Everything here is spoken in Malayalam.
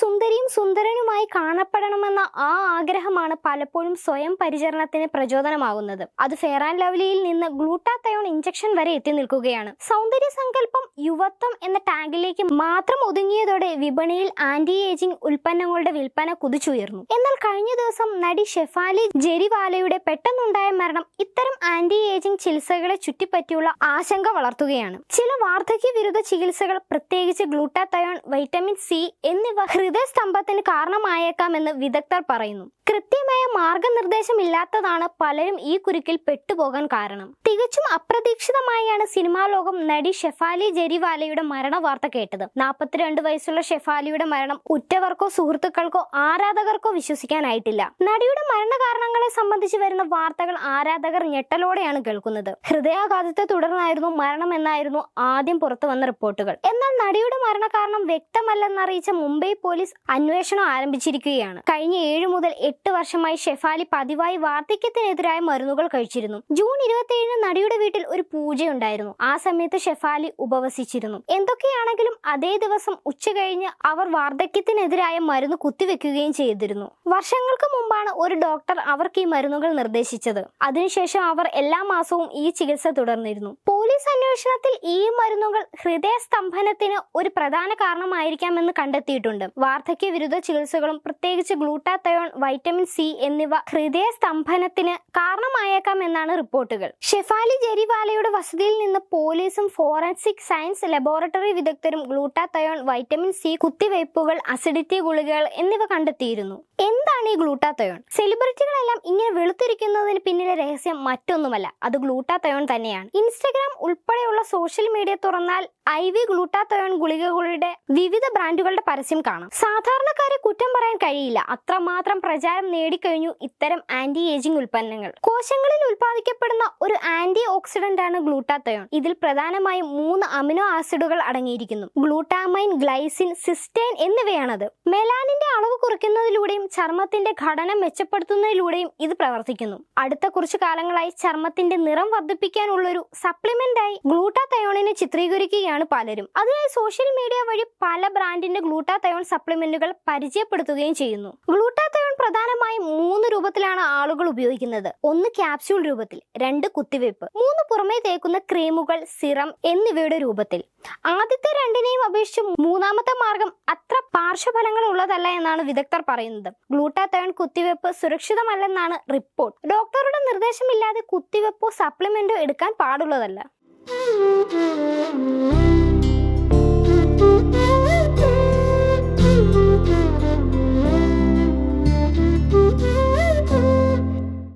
സുന്ദരിയും സുന്ദരനുമായി കാണപ്പെടണമെന്ന ആ ആഗ്രഹമാണ് പലപ്പോഴും സ്വയം പരിചരണത്തിന് പ്രചോദനമാകുന്നത്. അത് ഫെയർ ആൻഡ് ലവ്ലിയിൽ നിന്ന് ഗ്ലൂട്ടാത്തയോൺ ഇഞ്ചക്ഷൻ വരെ എത്തി നിൽക്കുകയാണ്. സൗന്ദര്യ സങ്കല്പം യുവത്വം എന്ന ടാഗിലേക്ക് മാത്രം ഒതുങ്ങിയതോടെ വിപണിയിൽ ആന്റി ഏജിംഗ് ഉൽപ്പന്നങ്ങളുടെ വിൽപ്പന കുതിച്ചുയർന്നു. എന്നാൽ കഴിഞ്ഞ ദിവസം നടി ഷെഫാലി ജെരിവാലയുടെ പെട്ടെന്നുണ്ടായ മരണം ഇത്തരം ആന്റി ഏജിംഗ് ചികിത്സകളെ ചുറ്റിപ്പറ്റിയുള്ള ആശങ്ക വളർത്തുകയാണ്. ചില വാർദ്ധക്യ വിരുദ്ധ ചികിത്സകൾ പ്രത്യേകിച്ച് ഗ്ലൂട്ടാത്തയോൺ വൈറ്റമിൻ സി എന്നിവ ഹൃദയസ്തംഭത്തിന് കാരണമായേക്കാമെന്ന് വിദഗ്ധർ പറയുന്നു. കൃത്യമായ മാർഗനിർദ്ദേശമില്ലാത്തതാണ് പലരും ഈ കുരുക്കിൽ പെട്ടുപോകാൻ കാരണം. തികച്ചും അപ്രതീക്ഷിതമായാണ് സിനിമാ ലോകം നടി ഷെഫാലി ജെരിവാലയുടെ മരണ വാർത്ത കേട്ടത്. നാൽപ്പത്തിരണ്ട് വയസ്സുള്ള ഷെഫാലിയുടെ മരണം ഉറ്റവർക്കോ സുഹൃത്തുക്കൾക്കോ ആരാധകർക്കോ വിശ്വസിക്കാനായിട്ടില്ല. നടിയുടെ മരണകാരണങ്ങളെ സംബന്ധിച്ച് വരുന്ന വാർത്തകൾ ആരാധകർ ഞെട്ടലോടെയാണ് കേൾക്കുന്നത്. ഹൃദയാഘാതത്തെ തുടർന്നായിരുന്നു മരണം എന്നായിരുന്നു ആദ്യം പുറത്തു വന്ന റിപ്പോർട്ടുകൾ. എന്നാൽ നടിയുടെ മരണകാരണം വ്യക്തമല്ലെന്നറിയിച്ച മുംബൈ പോലീസ് അന്വേഷണം ആരംഭിച്ചിരിക്കുകയാണ്. കഴിഞ്ഞ ഏഴ് മുതൽ എട്ട് വർഷമായി ഷെഫാലി പതിവായി വാർദ്ധക്യത്തിനെതിരായ മരുന്നുകൾ കഴിച്ചിരുന്നു. ജൂൺ ഇരുപത്തിയേഴിന് നടിയുടെ വീട്ടിൽ ഒരു പൂജയുണ്ടായിരുന്നു. ആ സമയത്ത് ഷെഫാലി ഉപവസിച്ചിരുന്നു എന്തൊക്കെയാണെങ്കിലും അതേ ദിവസം ഉച്ച കഴിഞ്ഞ് അവർ വാർദ്ധക്യത്തിനെതിരായ മരുന്ന് കുത്തിവെക്കുകയും ചെയ്തിരുന്നു. വർഷങ്ങൾക്ക് മുമ്പാണ് ഒരു ഡോക്ടർ അവർക്ക് ഈ മരുന്നുകൾ നിർദ്ദേശിച്ചത്. അതിനുശേഷം അവർ എല്ലാ മാസവും ഈ ചികിത്സ തുടർന്നിരുന്നു. പോലീസ് അന്വേഷണത്തിൽ ഈ മരുന്നുകൾ ഹൃദയസ്തംഭനത്തിന് ഒരു പ്രധാന കാരണമായിരിക്കാമെന്ന് കണ്ടെത്തിയിട്ടുണ്ട്. വാർദ്ധക്യ വിരുദ്ധ ചികിത്സകളും പ്രത്യേകിച്ച് ഗ്ലൂട്ടാത്തയോൺ വൈറ്റമിൻ സി എന്നിവ ഹൃദയസ്തംഭനത്തിന് കാരണമായേക്കാം എന്നാണ് റിപ്പോർട്ടുകൾ. ഷെഫാലി ജെരിവാലയുടെ വസതിയിൽ നിന്ന് പോലീസും ഫോറൻസിക് സയൻസ് ലബോറട്ടറി വിദഗ്ധരും ഗ്ലൂട്ടാതയോൺ വൈറ്റമിൻ സി കുത്തിവയ്പ്പുകൾ അസിഡിറ്റി ഗുളികകൾ എന്നിവ കണ്ടെത്തിയിരുന്നു. എന്താണ് ഈ ഗ്ലൂട്ടാതയോൺ സെലിബ്രിറ്റികളെല്ലാം ഇങ്ങനെ വെളുത്തിരിക്കുന്നതിന് പിന്നിലെ രഹസ്യം മറ്റൊന്നുമല്ല. അത് ഗ്ലൂട്ടാതയോൺ തന്നെയാണ്. ഇൻസ്റ്റഗ്രാം ഉൾപ്പെടെയുള്ള സോഷ്യൽ മീഡിയ തുറന്നാൽ ഐ വി ഗ്ലൂട്ടാത്തയോൺ ഗുളികകളുടെ വിവിധ ബ്രാൻഡുകളുടെ പരസ്യം കാണാം. സാധാരണക്കാരെ കുറ്റം പറയാൻ കഴിയില്ല. അത്രമാത്രം പ്രചാരം നേടിക്കഴിഞ്ഞു ഇത്തരം ആന്റി ഏജിംഗ് ഉൽപ്പന്നങ്ങൾ. കോശങ്ങളിൽ ഉൽപ്പാദിക്കപ്പെടുന്ന ആന്റി ഓക്സിഡന്റ് ആണ് ഗ്ലൂട്ടാത്തയോൺ. ഇതിൽ പ്രധാനമായും മൂന്ന് അമിനോ ആസിഡുകൾ അടങ്ങിയിരിക്കുന്നു. ഗ്ലൂട്ടാമൈൻ ഗ്ലൈസിൻ സിസ്റ്റൈൻ എന്നിവയാണത്. മെലാനിന്റെ അളവ് കുറയ്ക്കുന്നതിലൂടെയും ചർമ്മത്തിന്റെ ഘടന മെച്ചപ്പെടുത്തുന്നതിലൂടെയും ഇത് പ്രവർത്തിക്കുന്നു. അടുത്ത കുറച്ചു കാലങ്ങളായി ചർമ്മത്തിന്റെ നിറം വർദ്ധിപ്പിക്കാനുള്ളൊരു സപ്ലിമെന്റായി ഗ്ലൂട്ടാത്തയോണിനെ ചിത്രീകരിക്കുകയാണ് പലരും. അതിനായി സോഷ്യൽ മീഡിയ വഴി പല ബ്രാൻഡിന്റെ ഗ്ലൂട്ടാത്തയോൺ സപ്ലിമെന്റുകൾ പരിചയപ്പെടുത്തുകയും ചെയ്യുന്നു. ഗ്ലൂട്ടാത്തയോൺ പ്രധാനമായും മൂന്ന് രൂപത്തിലാണ് ആളുകൾ ഉപയോഗിക്കുന്നത്. ഒന്ന് ക്യാപ്സ്യൂൾ രൂപത്തിൽ രണ്ട് കുത്തിവയ്പ്. മൂന്ന് പുറമേ തേക്കുന്ന ക്രീമുകൾ സിറം എന്നിവയുടെ രൂപത്തിൽ. ആദ്യത്തെ രണ്ടിനെയും അപേക്ഷിച്ച് മൂന്നാമത്തെ മാർഗം അത്ര പാർശ്വഫലങ്ങൾ ഉള്ളതല്ല എന്നാണ് വിദഗ്ധർ പറയുന്നത്. ഗ്ലൂട്ടാതേൺ കുത്തിവയ്പ് സുരക്ഷിതമല്ലെന്നാണ് റിപ്പോർട്ട് ഡോക്ടറുടെ നിർദ്ദേശമില്ലാതെ കുത്തിവെപ്പോ സപ്ലിമെന്റോ എടുക്കാൻ പാടുള്ളതല്ല.